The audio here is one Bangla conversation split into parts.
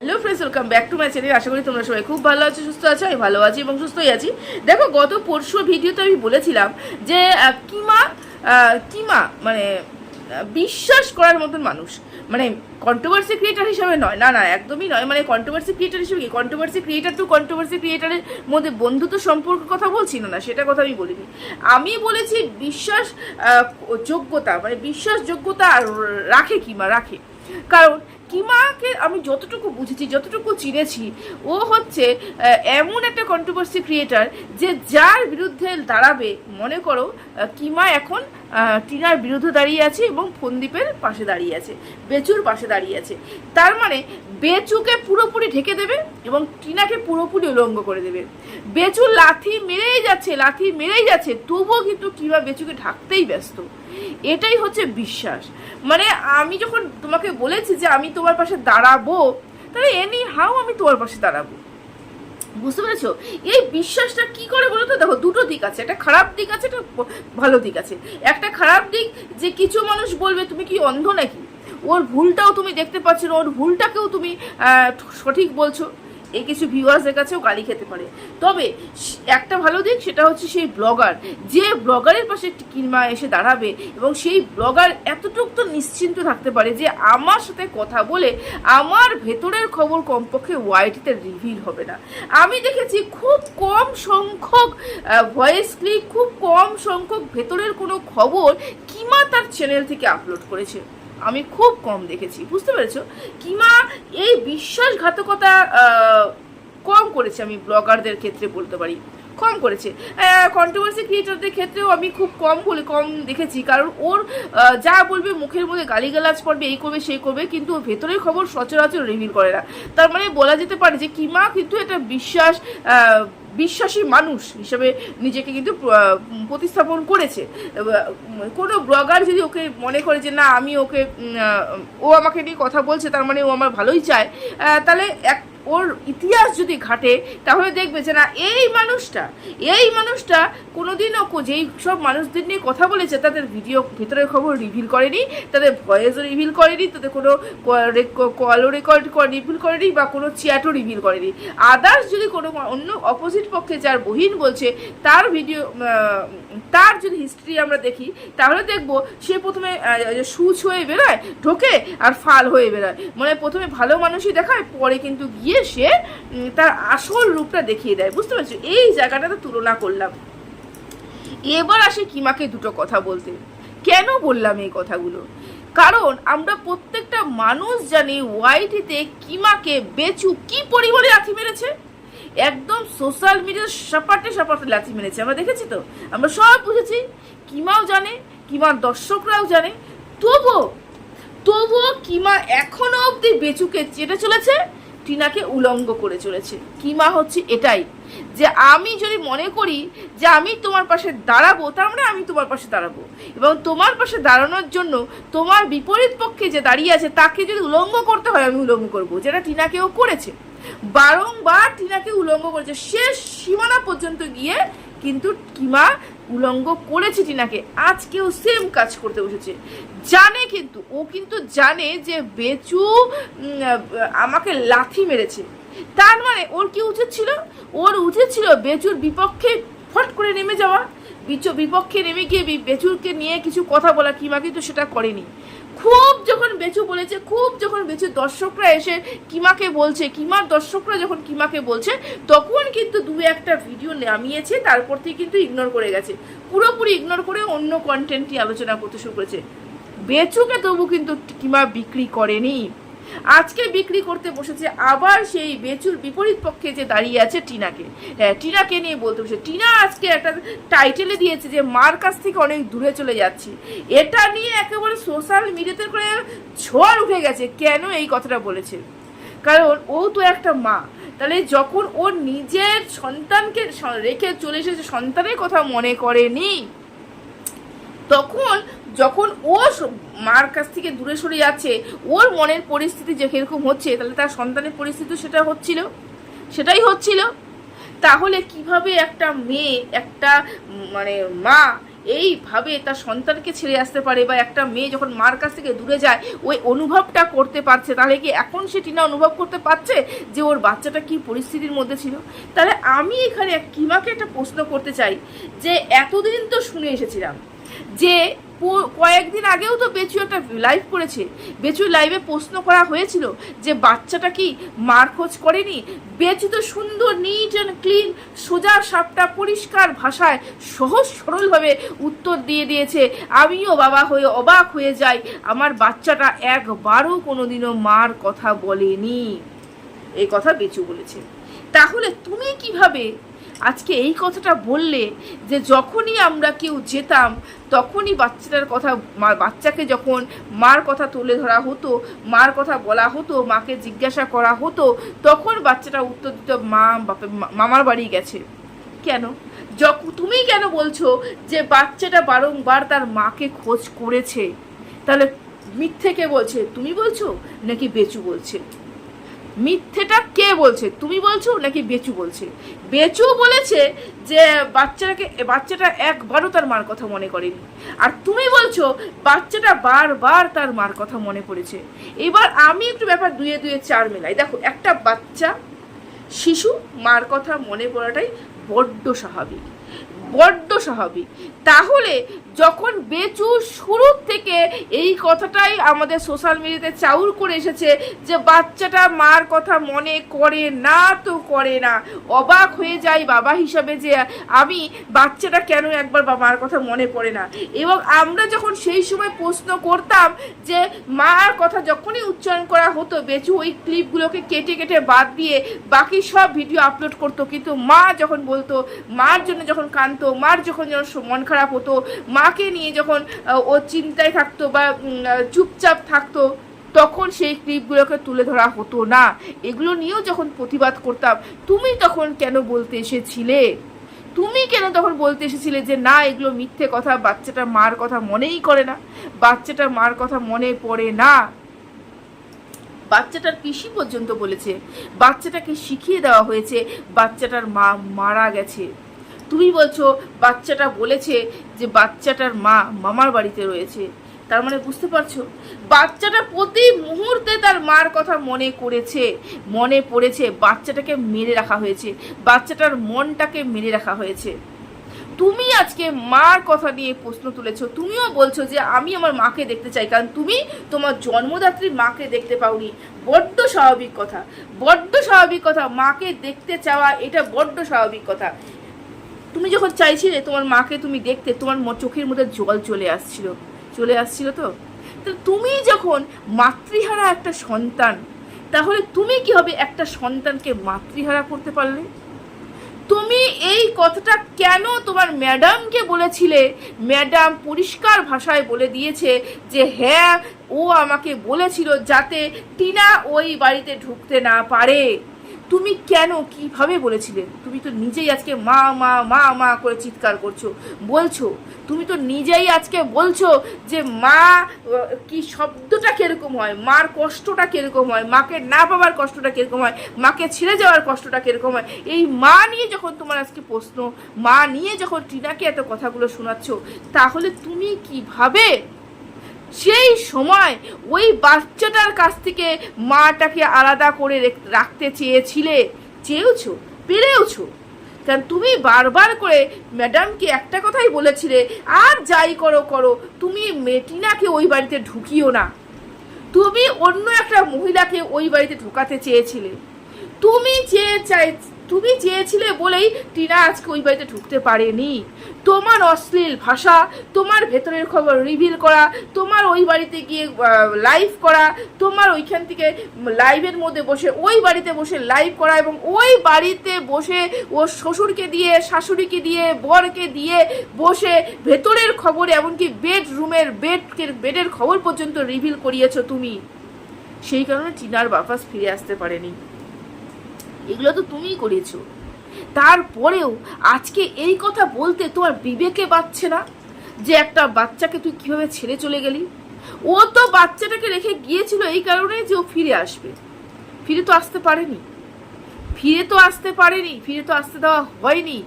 Hello friends welcome back to my channel আশা করি তোমরা সবাই খুব ভালো আছো, সুস্থ আছো, আমি ভালো আছি এবং সুস্থই আছি। দেখো, গত পরশু ভিডিওতে আমি বলেছিলাম যে কিমা কিমা মানে বিশ্বাস করার মতন মানুষ। মানে কন্ট্রোভার্সি ক্রিয়েটার হিসেবে নয়। না না, একদমই নয়। মানে কন্ট্রোভার্সি ক্রিয়েটার হিসেবে কি? কন্ট্রোভার্সি ক্রিয়েটার তো কন্ট্রোভার্সি ক্রিয়েটারের মধ্যে বন্ধুত্ব সম্পর্ক কথা বলছি না না, সেটা কথা আমি বলিনি। আমি বলেছি বিশ্বাস যোগ্যতা মানে বিশ্বাসযোগ্যতা রাখে কিমা, রাখে। কারণ কিমাকে আমি যতটুকু বুঝেছি, যতটুকু চিনেছি, ও হচ্ছে এমন একটা কন্ট্রোভার্সি ক্রিয়েটার যে যার বিরুদ্ধে দাঁড়াবে, মনে করো কিমা এখন টিনার বিরুদ্ধে দাঁড়িয়ে আছে এবং ফন্দীপের পাশে দাঁড়িয়ে আছে, বেচুর পাশে দাঁড়িয়ে আছে। তার মানে বেচুকে পুরোপুরি ঢেকে দেবে এবং টিনাকে পুরোপুরি উলঙ্গ করে দেবে। বেচু লাথি মেরেই যাচ্ছে, লাথি মেরেই যাচ্ছে, তবুও কিন্তু কিমা বেচুকে ঢাকতেই ব্যস্ত। এটাই হচ্ছে বিশ্বাস। মানে আমি যখন তোমাকে বলেছি যে আমি তোমার পাশে দাঁড়াবো, তাহলে এনি হাও আমি তোমার পাশে দাঁড়াবো। বুঝতে পেরেছ? এই বিশ্বাসটা কি করে বলো তো দেখো, দুটো দিক আছে। একটা খারাপ দিক আছে, একটা ভালো দিক আছে। একটা খারাপ দিক যে কিছু মানুষ বলবে, তুমি কি অন্ধ নাকি? ওর ভুলটাও তুমি দেখতে পাচ্ছ না, ওর ভুলটাকেও তুমি সঠিক বলছো। এই কিছু ভিউয়ার্সের কাছেও গালি খেতে পারে। তবে একটা ভালো দিক সেটা হচ্ছে সেই ব্লগার যে ব্লগারের পাশে কিনমা এসে দাঁড়াবে এবং সেই ব্লগার এতটুকু তো নিশ্চিন্ত থাকতে পারে যে আমার সাথে কথা বলে আমার ভেতরের খবর কমপক্ষে ওয়াইটিতে রিভিল হবে না। আমি দেখেছি খুব কম সংখ্যক ভয়েস ক্লিপ খুব কম সংখ্যক ভেতরের কোনো খবর কিমা তার চ্যানেল থেকে আপলোড করেছে। আমি খুব কম দেখেছি, বুঝতে পেরেছ? কিমা, এই বিশ্বাসঘাতকতা কম করেছে আমি ব্লগারদের ক্ষেত্রে বলতে পারি। কম করেছে। কন্ট্রোভার্সি ক্রিয়েটারদের ক্ষেত্রেও আমি খুব কম বলে, কম দেখেছি। কারণ ওর যা বলবে মুখের মধ্যে গালিগালাজ পড়বে এই করবে সেই করবে, কিন্তু ভেতরের খবর সচরাচর রিভিল করে না। তার মানে বলা যেতে পারে যে কিমা কিন্তু এটা বিশ্বাস বিশ্বাসী মানুষ হিসেবে নিজেকে কিন্তু প্রতিস্থাপন করেছে। কোনো ব্লগার যদি ওকে মনে করে যে, না, আমি ওকে ও আমাকে নিয়ে কথা বলছে, তার মানে ও আমার ভালোই চায় তাহলে এক ওর ইতিহাস যদি ঘাটে, তাহলে দেখবে যে না, এই মানুষটা এই মানুষটা কোনোদিনও যেই সব মানুষদের নিয়ে কথা বলেছে, তাদের ভিডিও ভিতরের খবর রিভিল করেনি, তাদের ভয়েসও রিভিল করেনি, তাদের কোনো কলও রেকর্ড রিভিল করেনি বা কোনো চ্যাটও রিভিল করেনি। আদার্স যদি কোনো অন্য অপোজিট পক্ষে যার বহিন বলছে, তার ভিডিও তার যদি হিস্ট্রি আমরা দেখি, তাহলে দেখব সে প্রথমে সুচ হয়ে বেরোয়, ঢোকে আর ফাল হয়ে বেরোয়। মানে প্রথমে ভালো মানুষই দেখায়, পরে কিন্তু গিয়ে সে তার আসল রূপটা দেখিয়ে দেয়, বুঝতে পারছ? এই জায়গাটাতে তুলনা করলাম। এবার আসে কিমাকে দুটো কথা বলতে। কেন বললাম এই কথাগুলো? কারণ আমরা প্রত্যেকটা মানুষ জানি ওয়াইটিতে কিমাকে বেচু কি পরিমাণে লাথি মেরেছে। একদম সোশ্যাল মিডিয়ার সাপাটে সাপাটে লাথি মেরেছে। আমরা দেখেছি তো? আমরা সব বুঝেছি। কিমাও জানে, কিমার দর্শকরাও জানে। তবুও তবুও কিমা এখনও অবধি বেচুকে চেটে চলেছে। টিনাকে উলঙ্গ করে চলেছে। কিমা হচ্ছে এটাই? যে আমি যদি মনে করি যে আমি তোমার পাশে দাঁড়াবো, তার মানে আমি তোমার পাশে দাঁড়াবো। এবং তোমার পাশে দাঁড়ানোর জন্য তোমার বিপরীত পক্ষে যে দাঁড়িয়ে আছে, তাকে যদি উলঙ্গ করতে হয়, আমি উলঙ্গ করব, যেটা টিনাকেও করেছে। বারংবার টিনাকে উলঙ্গ করেছে। শেষ সীমানা পর্যন্ত গিয়ে কিন্তু কিমা উলঙ্গ করেছে টিনাকে। আজকেও সেম কাজ করতে বসেছে। জানে কিন্তু, ও কিন্তু জানে যে বেচু আমাকে লাথি মেরেছে। তার মানে ওর কি উচিত ছিল? ওর উচিত ছিল বেচুর বিপক্ষে ফট করে নেমে যাওয়া। বিপক্ষে নেমে গিয়ে বেচুরকে নিয়ে কিছু কথা বলা কিংবা কিন্তু সেটা করেনি। খুব যখন বেচু বলেছে, খুব যখন বেচু দর্শকরা এসে কিমাকে বলছে, কিমার দর্শকরা যখন কিমাকে বলছে, তখন কিন্তু দু একটা ভিডিও নামিয়েছে, তারপর থেকে কিন্তু ইগনোর করে গেছে। পুরোপুরি ইগনোর করে অন্য কন্টেন্টটি আলোচনা করতে শুরু করেছে। বেচুকে তবু কিন্তু কিমা বিক্রি করেনি। আজকে বিক্রি করতে বসেছে আবার সেই বেচুর বিপরীত পক্ষে যে দাঁড়িয়ে আছে টিনাকে। হ্যাঁ টিনাকে নিয়ে বলতে বসে, টিনা আজকে একটা টাইটেলে দিয়েছে যে মার কাছ থেকে অনেক দূরে চলে যাচ্ছি। এটা নিয়ে একেবারে সোশ্যাল মিডিয়াতে করে ঝড় উঠে গেছে, কেন এই কথাটা বলেছে? কারণ ও তো একটা মা। তাহলে যখন ও নিজের সন্তানকে রেখে চলে এসেছে, সন্তানের কথা মনে করেনি তখন যখন ও মার কাছ থেকে দূরে সরে যাচ্ছে, ওর মনের পরিস্থিতি যে কীরকম হচ্ছে, তাহলে তার সন্তানের পরিস্থিতি সেটা হচ্ছিল। সেটাই হচ্ছিল। তাহলে কীভাবে একটা মেয়ে, একটা মানে মা এইভাবে তার সন্তানকে ছেড়ে আসতে পারে বা একটা মেয়ে যখন মার কাছ থেকে দূরে যায় ওই অনুভবটা করতে পারছে, তাহলে কি এখন সে টিনা অনুভব করতে পারছে যে ওর বাচ্চাটা কি পরিস্থিতির মধ্যে ছিল? তাহলে আমি এখানে কিমাকে একটা প্রশ্ন করতে চাই যে, এতদিন তো শুনে এসেছিলাম যে কয়েকদিন আগেও তো বেচু একটা লাইভ করেছে। বেচু লাইভে প্রশ্ন করা হয়েছিল যে, বাচ্চাটা কি মার খোঁজ করেনি? বেচু তো সুন্দর নিট অ্যান্ড ক্লিন সোজা সাপটা পরিষ্কার ভাষায় সহজ সরলভাবে উত্তর দিয়ে দিয়েছে। আমিও বাবা হয়ে অবাক হয়ে যাই। আমার বাচ্চাটা একবারও কোনোদিনও মার কথা বলেনি। এই কথা বেচু বলেছে। তাহলে তুমি কীভাবে আজকে এই কথাটা বললে যে যখনই আমরা কেউ যেতাম, তখনই বাচ্চাটার কথা বাচ্চাকে যখন মার কথা তুলে ধরা হতো, মার কথা বলা হতো, মাকে জিজ্ঞাসা করা হতো, তখন বাচ্চাটা উত্তর দিত, মা, বাপে মামার বাড়ি গেছে। কেন? যখন তুমি কেন বলছো যে বাচ্চাটা বারংবার তার মাকে খোঁজ করেছে? তাহলে মিথ্যে কে বলছে? তুমি বলছো নাকি বেচু বলছে? মিথ্যেটা কে বলছে? তুমি বলছো নাকি বেচু বলছে? বেচু বলেছে যে বাচ্চাকে বাচ্চাটা একবারও তার মার কথা মনে করেনি। আর তুমি বলছো বাচ্চাটা বারবার তার মার কথা মনে পড়েছে। এবার আমি একটু ব্যাপার দুয়ে দুয়ে চার মেলাই। দেখো, একটা বাচ্চা, শিশু, মার কথা মনে পড়াটাই বড্ড স্বাভাবিক। বড্ড স্বাভাবিক। তাহলে যখন বেচু শুরুর থেকে এই কথাটাই আমাদের সোশ্যাল মিডিয়াতে চাউর করে এসেছে যে বাচ্চাটা মার কথা মনে করে না তো করে না। অবাক হয়ে যাই বাবা হিসাবে যে আমি বাচ্চাটা কেন একবার মার কথা মনে পড়ে না? এবং আমরা যখন সেই সময় প্রশ্ন করতাম যে মার কথা যখনই উচ্চারণ করা হতো, বেচু ওই ক্লিপগুলোকে কেটে কেটে বাদ দিয়ে বাকি সব ভিডিও আপলোড করতো। কিন্তু মা যখন বলতো, মার জন্য যখন কাঁদতো, মার যখন যখন মন খারাপ হতো মাকে নিয়ে যখন ও চিন্তায় থাকতো বা চুপচাপ থাকতো, তখন সেই ক্লিপগুলোকে তুলে ধরা হতো না। এগুলো নিয়েও যখন প্রতিবাদ করতাম, তুমি তখন কেন বলতে এসেছিলে? তুমি কেন তখন বলতে এসেছিলে যে, না, এগুলো মিথ্যে কথা, বাচ্চাটা মার কথা মনেই করে না, বাচ্চাটা মার কথা মনে পড়ে না বাচ্চাটার পিসি পর্যন্ত বলেছে, বাচ্চাটাকে শিখিয়ে দেওয়া হয়েছে, বাচ্চাটার মা মারা গেছে। তুমি বলছো, বাচ্চাটা বলেছে যে বাচ্চাটার মা মামার বাড়িতে রয়েছে। তার মানে বুঝতে পারছ? বাচ্চাটা প্রতি মুহূর্তে তার মার কথা মনে করেছে, মনে পড়েছে, বাচ্চাটাকে মেরে রাখা হয়েছে, বাচ্চাটার মনটাকে মেরে রাখা হয়েছে। তুমি আজকে মার কথা নিয়ে প্রশ্ন তুলেছো, তুমিও বলছো যে আমি আমার মাকে দেখতে চাই, কারণ তুমি তোমার জন্মদাত্রী মাকে দেখতে পাওনি। বড্ড স্বাভাবিক কথা, বড্ড স্বাভাবিক কথা, মাকে দেখতে চাওয়া এটা বড্ড স্বাভাবিক কথা। তুমি যখন চাইছিলে তোমার মাকে তুমি দেখতে, তোমার চোখের মধ্যে জল চলে আসছিল। চলে আসছিল তো? তুমি যখন মাতৃহারা একটা সন্তান, তাহলে তুমি কি হবে একটা সন্তানকে মাতৃহারা করতে পারলে? তুমি এই কথাটা কেন তোমার ম্যাডামকে বলেছিলে? ম্যাডাম পরিষ্কার ভাষায় বলে দিয়েছে যে হ্যাঁ ও আমাকে বলেছিল যাতে টিনা ওই বাড়িতে ঢুকতে না পারে। তুমি কেন, কীভাবে বলেছিলে? তুমি তো নিজেই আজকে মা মা মা মা করে চিৎকার করছ। বলছো, তুমি তো নিজেই আজকে বলছো যে মা, কি শব্দটা কীরকম হয়? মার কষ্টটা কীরকম হয়? মাকে না পাওয়ার কষ্টটা কীরকম হয়? মাকে ছেড়ে যাওয়ার কষ্টটা কীরকম হয়? এই মা নিয়ে যখন তোমার আজকে প্রশ্ন, মা নিয়ে যখন টিনাকে এত কথাগুলো শোনাচ্ছ, তাহলে তুমি কীভাবে সেই সময় ওই বাচ্চাটার কাছ থেকে মাটাকে আলাদা করে রেখ- রাখতে চেয়েছিলে। চেয়েওছো? পেরেওছো? কারণ তুমি বারবার করে ম্যাডামকে একটা কথাই বলেছিলে, আর যাই করো করো, তুমি মেটিনাকে ওই বাড়িতে ঢুকিও না। তুমি অন্য একটা মহিলাকে ওই বাড়িতে ঢোকাতে চেয়েছিলে। তুমি চেয়ে চাই তুমি চেয়েছিলে বলেই টিনা আজকে ওই বাড়িতে ঢুকতে পারেনি। তোমার অশ্লীল ভাষা, তোমার ভেতরের খবর রিভিল করা, তোমার ওই বাড়িতে গিয়ে লাইভ করা, তোমার ওইখান থেকে লাইভের মধ্যে বসে, ওই বাড়িতে বসে লাইভ করা এবং ওই বাড়িতে বসে ও শ্বশুরকে দিয়ে, শাশুড়িকে দিয়ে, বরকে দিয়ে বসে ভেতরের খবর এমনকি বেডরুমের বেড বেডের খবর পর্যন্ত রিভিল করিয়েছ তুমি। সেই কারণে টিনার বাপাস ফিরে আসতে পারেনি। এগুলো তো তুমিই করেছ। তারপরেও আজকে এই কথা বলতে তোমার বিবেকে বাচ্ছে না যে একটা বাচ্চাকে তুই কীভাবে ছেড়ে চলে গেলি। ও তো বাচ্চাটাকে রেখে গিয়েছিল এই কারণে যে ও ফিরে আসবে। ফিরে তো আসতে পারেনি। ফিরে তো আসতে পারেনি, ফিরে তো আসতে দেওয়া হয়নি।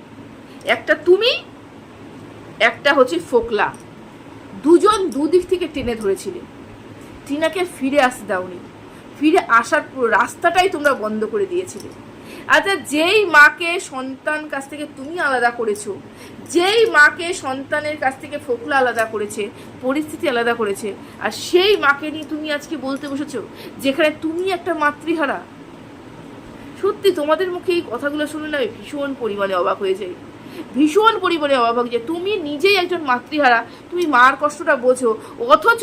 একটা তুমি, একটা হচ্ছে ফোকলা। দুজন দুদিক থেকে টেনে ধরেছিলে। টিনাকে ফিরে আসতে দাওনি। ফিরে আসার পুরো রাস্তাটাই তোমরা বন্ধ করে দিয়েছিলে। আচ্ছা যেই মাকে সন্তান কাছ থেকে তুমি আলাদা করেছ, যেই মাকে সন্তানের কাছ থেকে ফোকলা আলাদা করেছে, পরিস্থিতি আলাদা করেছে, আর সেই মাকে নিয়ে তুমি আজকে বলতে বসেছো যেখানে তুমি একটা মাতৃহারা। সত্যি, তোমাদের মুখে এই কথাগুলো শুনে না ভীষণ পরিমাণে অবাক হয়ে যাই। ভীষণ পরিমাণে অবাক যে তুমি নিজেই একজন মাতৃহারা, তুমি মার কষ্টটা বোঝো, অথচ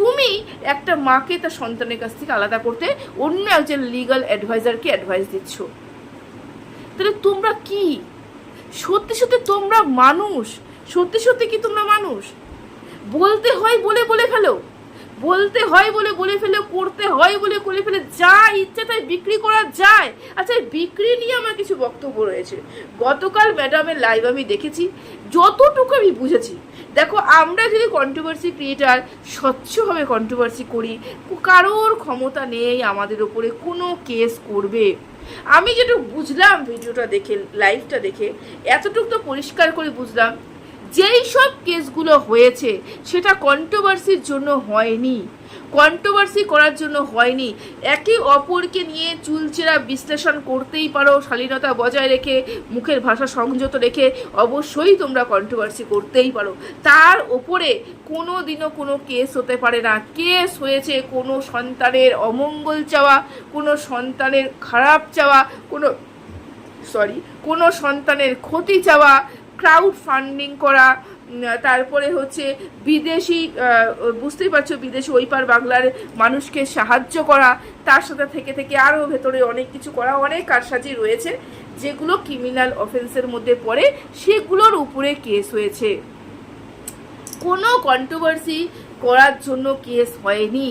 তুমি একটা মাকে তার সন্তানের কাছ থেকে আলাদা করতে অন্য একজন লিগাল অ্যাডভাইজারকে অ্যাডভাইস দিচ্ছ। তাহলে তোমরা কি? সত্যি সত্যি তোমরা মানুষ? সত্যি সত্যি কি তোমরা মানুষ? বলতে হয় বলে বলে ফেলো। বলতে হয় বলে বলে ফেলে, করতে হয় বলে করে ফেলে, যা ইচ্ছে তাই বিক্রি করা যায়। আচ্ছা বিক্রি নিয়ে আমার কিছু বক্তব্য রয়েছে। গতকাল ম্যাডামের লাইভ আমি দেখেছি, যতটুকু আমি বুঝেছি। দেখো, আমরা যদি কন্ট্রোভার্সি ক্রিয়েটার স্বচ্ছভাবে কন্ট্রোভার্সি করি, কারোর ক্ষমতা নেই আমাদের ওপরে কোনো কেস করবে। আমি যেটুকু বুঝলাম, ভিডিওটা দেখে লাইভটা দেখে, এতটুকু তো পরিষ্কার করে বুঝলাম। যেই সব কেসগুলো হয়েছে, সেটা কন্ট্রোভার্সির জন্য হয়নি। কন্ট্রোভার্সি করার জন্য হয়নি। একে অপরকে নিয়ে চুলচেরা বিশ্লেষণ করতেই পারো, শালীনতা বজায় রেখে, মুখের ভাষা সংযত রেখে, অবশ্যই তোমরা কন্ট্রোভার্সি করতেই পারো। তার ওপরে কোনো দিনও কোনো কেস হতে পারে না। কেস হয়েছে কোনো সন্তানের অমঙ্গল চাওয়া, কোনো সন্তানের খারাপ চাওয়া, কোনো সরি কোনো সন্তানের ক্ষতি চাওয়া ক্রাউড ফান্ডিং করা তারপরে হচ্ছে বিদেশি বুঝতেই পারছ, বিদেশি ওই পার বাংলার মানুষকে সাহায্য করা, তার সাথে থেকে থেকে আরও ভেতরে অনেক কিছু করা, অনেক কারসাজি রয়েছে, যেগুলো ক্রিমিনাল অফেন্সের মধ্যে পড়ে, সেগুলোর উপরে কেস হয়েছে। কোনো কন্ট্রোভার্সি করার জন্য কেস হয়নি।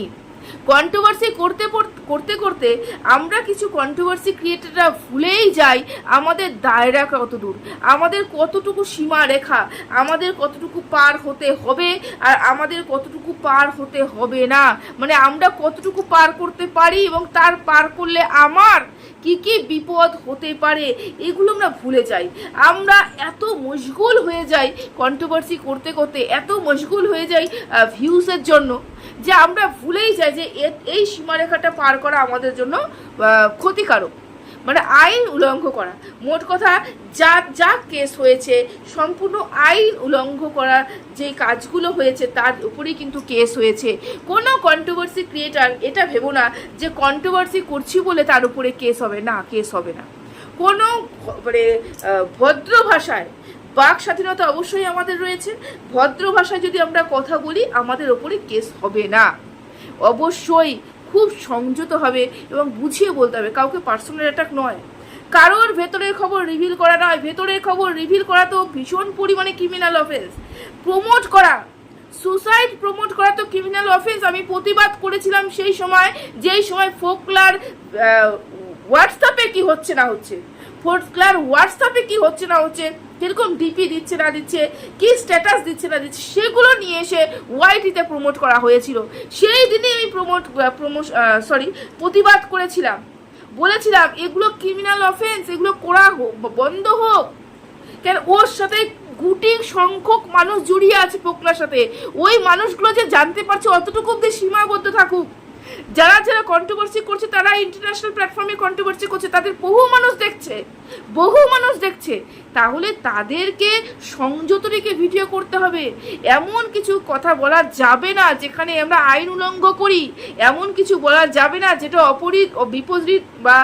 কন্ট্রোভার্সি করতে করতে করতে আমরা কিছু কন্ট্রোভার্সি ক্রিয়েটাররা ভুলেই যাই, আমাদের দায়রা কত দূর আমাদের কতটুকু সীমা রেখা, আমাদের কতটুকু পার হতে হবে আর আমাদের কতটুকু পার হতে হবে না? মানে আমরা কতটুকু পার করতে পারি এবং তার পার করলে আমার কি কি বিপদ হতে পারে, এগুলো আমরা ভুলে যাই। আমরা এত মশগুল হয়ে যাই কন্ট্রোভার্সি করতে করতে, এত মশগুল হয়ে যাই ভিউসের জন্য, যে আমরা ভুলেই যাই যে এই সীমারেখাটা পার করা আমাদের জন্য ক্ষতিকারক। মানে আইন উল্লঙ্ঘ করা। মোট কথা যা যা কেস হয়েছে, সম্পূর্ণ আইন উল্লঙ্ঘ করা যে কাজগুলো হয়েছে, তার উপরেই কিন্তু কেস হয়েছে। কোনো কন্ট্রোভার্সি ক্রিয়েটার এটা ভেবো না যে কন্ট্রোভার্সি করছি বলে তার উপরে কেস হবে। না, কেস হবে না। কোনো মানে ভদ্র ভাষায়, বাক স্বাধীনতা অবশ্যই আমাদের রয়েছে। ভদ্র ভাষায় যদি আমরা কথা বলি, আমাদের ওপরে কেস হবে না। অবশ্যই খুব সংযত হবে এবং বুঝিয়ে বলতে হবে, কাউকে পার্সোনাল অ্যাটাক নয়। কারোর ভেতরের খবর রিভিল করা নয়, ভেতরের খবর রিভিল করা তো ভীষণ পরিমাণে ক্রিমিনাল অফেন্স প্রমোট করা সুসাইড প্রমোট করা তো ক্রিমিনাল অফেন্স আমি প্রতিবাদ করেছিলাম সেই সময়, যেই সময় ফোকলার হোয়াটসঅ্যাপে কি হচ্ছে না হচ্ছে? ফোকলার হোয়াটসঅ্যাপে কি হচ্ছে না হচ্ছে? কীরকম ডিপি দিচ্ছে না দিচ্ছে, কি স্ট্যাটাস দিচ্ছে না দিচ্ছে, সেগুলো নিয়ে এসে ওয়াইটিতে প্রমোট করা হয়েছিল। সেই দিনে আমি প্রমোট প্রমো সরি প্রতিবাদ করেছিলাম। বলেছিলাম, এগুলো ক্রিমিনাল অফেন্স এগুলো করা হোক বন্ধ হোক। কেন, ওর সাথে গুটি সংখ্যক মানুষ জড়িয়ে আছে পোকলার সাথে। ওই মানুষগুলো যে জানতে পারছে, অতটুকু অব্দি সীমাবদ্ধ থাকুক। যারা যারা কন্ট্রোভার্সি করছে, তারা ইন্টারন্যাশনাল প্ল্যাটফর্মে কন্ট্রোভার্সি করছে, তাদের বহু মানুষ দেখছে, বহু মানুষ দেখছে। তাহলে তাদেরকে সংযত রেখে ভিডিও করতে হবে। এমন কিছু কথা বলা যাবে না যেখানে আমরা আইন উল্লঙ্ঘ করি। এমন কিছু বলা যাবে না যেটা অপরিত বিপরীত বা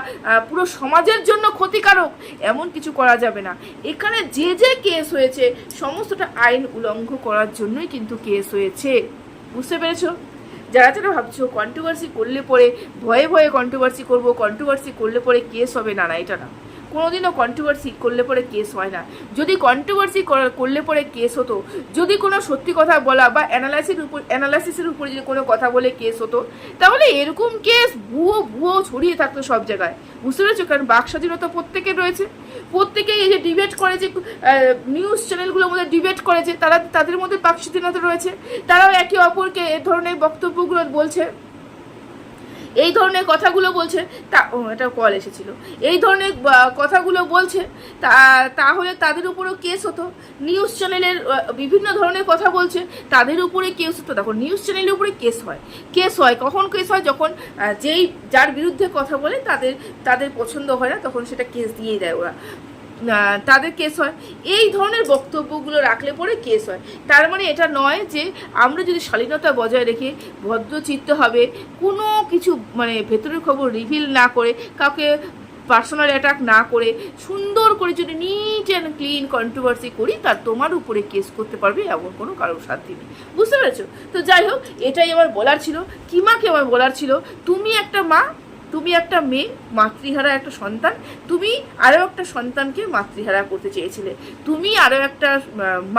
পুরো সমাজের জন্য ক্ষতিকারক। এমন কিছু করা যাবে না। এখানে যে যে কেস হয়েছে, সমস্তটা আইন উলঙ্ঘ করার জন্যই কিন্তু কেস হয়েছে। বুঝতে পেরেছ? যারা যারা ভাবছ কন্ট্রোভার্সি করলে পরে, ভয়ে ভয়ে কন্ট্রোভার্সি করব কন্ট্রোভার্সি করলে পরে কেস হবে না না, এটা না। কোনোদিনও কন্ট্রোভার্সি করলে পরে কেস হয় না। যদি কন্ট্রোভার্সি করলে পরে কেস হতো, যদি কোনো সত্যি কথা বলা বা অ্যানালাইসিস উপর অ্যানালাইসিসের উপর যদি কোনো কথা বলে কেস হতো, তাহলে এরকম কেস ভুয়ো ভুয়ো ছড়িয়ে থাকতো সব জায়গায়। বুঝতে পেরেছ? কারণ বাক স্বাধীনতা প্রত্যেকের রয়েছে। প্রত্যেকেই এই যে ডিবেট করে যে নিউজ চ্যানেলগুলোর মধ্যে ডিবেট করেছে তারা, তাদের মধ্যে পাকস্বাধীনতা রয়েছে। তারাও একে অপরকে এ ধরনের বক্তব্যগুলো বলছে। এই ধরনের কথাগুলো বলছে, তা, ও একটা কল এসেছিল। এই ধরনের কথাগুলো বলছে, তা, তাহলে তাদের উপরেও কেস হতো। নিউজ চ্যানেলের বিভিন্ন ধরনের কথা বলছে, তাদের উপরে কেস হতো। দেখো, নিউজ চ্যানেলের উপরে কেস হয়। কেস হয়, কখন কেস হয়? যখন যেই, যার বিরুদ্ধে কথা বলে, তাদের তাদের পছন্দ হয় না, তখন সেটা কেস দিয়ে দেয় ওরা। তাদের কেস হয়। এই ধরনের বক্তব্যগুলো রাখলে পরে কেস হয়। তার মানে এটা নয় যে আমরা যদি শালীনতা বজায় রেখে ভদ্রচিত্ত হবে, কোনো কিছু মানে ভেতরের খবর রিভিল না করে, কাউকে পার্সোনাল অ্যাটাক না করে, সুন্দর করে যদি নিট অ্যান্ড ক্লিন কন্ট্রোভার্সি করি তার তোমার উপরে কেস করতে পারবে এমন কোনো কারোর সাধ্যি নেই। বুঝতে পেরেছ? তো যাই হোক, এটাই আমার বলার ছিল। কিমাকে আমার বলার ছিল? তুমি একটা মা তুমি একটা মেয়ে, মাতৃহারা একটা সন্তান, তুমি আরও একটা সন্তানকে মাতৃহারা করতে চেয়েছিলে। তুমি আরও একটা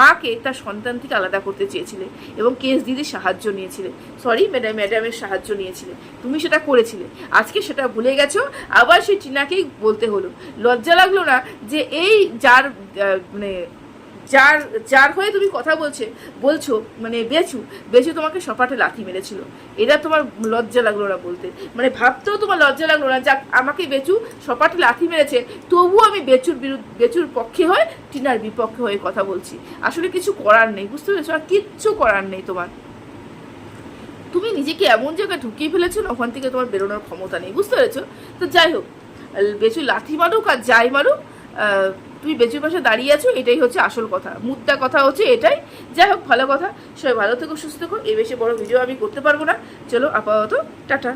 মাকে তার সন্তান থেকে আলাদা করতে চেয়েছিলে এবং কেস দিদির সাহায্য নিয়েছিলে। সরি ম্যাডাম ম্যাডামের সাহায্য নিয়েছিলে। তুমি সেটা করেছিলে। আজকে সেটা ভুলে গেছো, আবার সেই টিনাকেই বলতে হলো। লজ্জা লাগল না যে এই যার মানে যার যার হয়ে তুমি কথা বলছে, বলছো মানে বেচু বেচু তোমাকে সপাটে লাথি মেরেছিল। এটা তোমার লজ্জা লাগল না বলতে। মানে ভাবতেও তোমার লজ্জা লাগল না। যাক, আমাকে বেচু, সপাটে লাথি মেরেছে, তবুও আমি বেচুর বিরুদ্ধে, বেচুর পক্ষে হয়ে, টিনার বিপক্ষে হয়ে কথা বলছি। আসলে কিছু করার নেই, বুঝতে পেরেছ? আর কিচ্ছু করার নেই তোমার। তুমি নিজেকে এমন জায়গায় ঢুকিয়ে ফেলেছো না, ওখান থেকে তোমার বেরোনোর ক্ষমতা নেই, বুঝতে পেরেছ? তো যাই হোক, বেচু লাথি মারুক আর যাই মারুক তুমি বেঁচে পাশে দাঁড়িয়ে আছো, এটাই হচ্ছে আসল কথা। মুদ্রা কথা হচ্ছে এটাই। যাই হোক, ভালো কথা। সবাই ভালো থেকো, সুস্থ থেকো। এ বেশি বড় ভিডিও আমি করতে পারব না। চলো, আপাতত, টাটা।